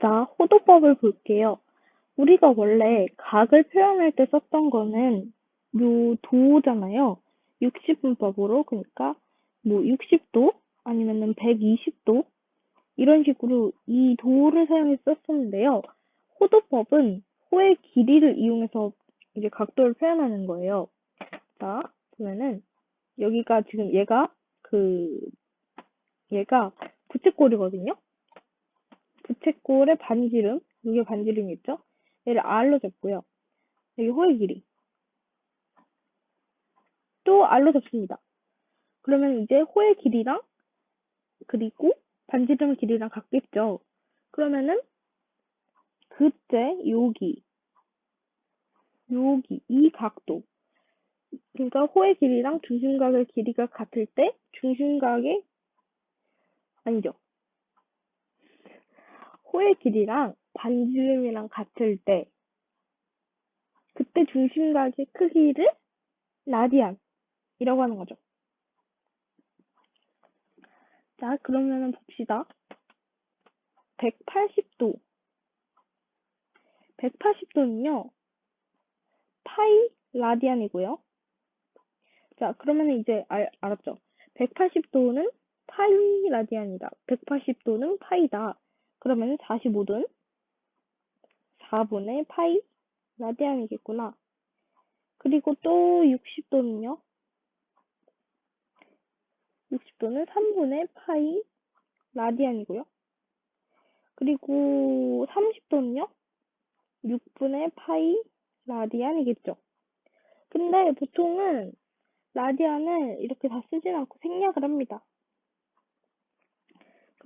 자, 호도법을 볼게요. 우리가 원래 각을 표현할 때 썼던 거는 요 도잖아요. 60분법으로 그러니까 뭐 60도 아니면은 120도 이런 식으로 이 도를 사용해서 썼었는데요. 호도법은 호의 길이를 이용해서 이제 각도를 표현하는 거예요. 자, 보면은 여기가 지금 얘가 그 얘가 부채꼴이거든요. 부채꼴의 반지름, 이게 반지름이 있죠? 얘를 R로 잡고요. 여기 호의 길이. 또 R로 잡습니다. 그러면 이제 호의 길이랑 그리고 반지름 길이랑 같겠죠? 그러면은 그때 여기 여기 이 각도 그러니까 호의 길이랑 중심각의 길이가 같을 때 중심각의 아니죠. 호의 길이랑 반지름이랑 같을 때 그때 중심각의 크기를 라디안이라고 하는 거죠. 자, 그러면은 봅시다. 180도. 180도는요, 파이 라디안이고요. 자, 그러면 이제 알, 알았죠? 180도는 파이 라디안이다. 180도는 파이다. 그러면 45도는 4분의 파이 라디안이겠구나. 그리고 또 60도는요. 60도는 3분의 파이 라디안이고요. 그리고 30도는요. 6분의 파이 라디안이겠죠. 근데 보통은 라디안을 이렇게 다 쓰진 않고 생략을 합니다.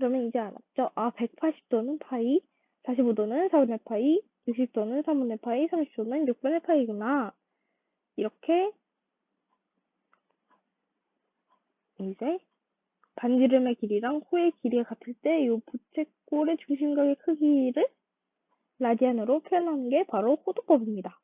그러면 이제 알았죠? 아, 180도는 파이, 45도는 4분의 파이, 60도는 3분의 파이, 30도는 6분의 파이구나. 이렇게 이제 반지름의 길이랑 호의 길이가 같을 때 이 부채꼴의 중심각의 크기를 라디안으로 표현하는 게 바로 호도법입니다.